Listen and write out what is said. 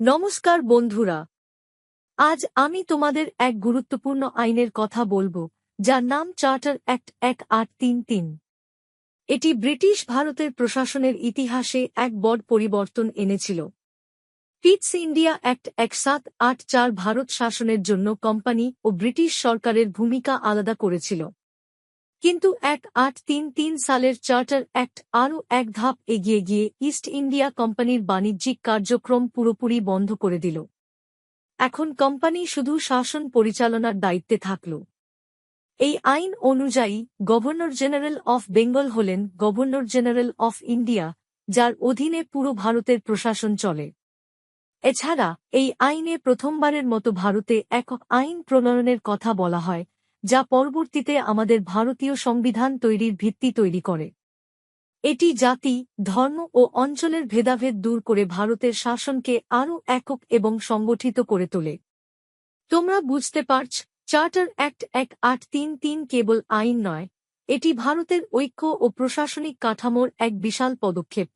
নমস্কার বন্ধুরা। আজ আমি তোমাদের এক গুরুত্বপূর্ণ আইনের কথা বলব, যার নাম চার্টার অ্যাক্ট এক আট তিন তিন। এটি ব্রিটিশ ভারতের প্রশাসনের ইতিহাসে এক বড় পরিবর্তন এনেছিল। পিটস ইন্ডিয়া অ্যাক্ট এক সাত আট চার ভারত শাসনের জন্য কোম্পানি ও ব্রিটিশ সরকারের ভূমিকা আলাদা করেছিল। কিন্তু এক আট তিন তিন সালের চার্টার অ্যাক্ট আরও এক ধাপ এগিয়ে গিয়ে ইস্ট ইন্ডিয়া কোম্পানির বাণিজ্যিক কার্যক্রম পুরোপুরি বন্ধ করে দিল। এখন কোম্পানি শুধু শাসন পরিচালনার দায়িত্বে থাকল। এই আইন অনুযায়ী গভর্নর জেনারেল অফ বেঙ্গল হলেন গভর্নর জেনারেল অফ ইন্ডিয়া, যার অধীনে পুরো ভারতের প্রশাসন চলে। এছাড়া এই আইনে প্রথমবারের মতো ভারতে এক আইন প্রণয়নের কথা বলা হয় যা পরবর্তীতে আমাদের ভারতীয় সংবিধান তৈরির ভিত্তি তৈরি করে। এটি জাতি, ধর্ম ও অঞ্চলের ভেদাভেদ দূর করে ভারতের শাসনকে আরও একক এবং সংগঠিত করে তোলে। তোমরা বুঝতে পারছ, চার্টার অ্যাক্ট এক আট তিন তিন কেবল আইন নয়, এটি ভারতের ঐক্য ও প্রশাসনিক কাঠামোর এক বিশাল পদক্ষেপ।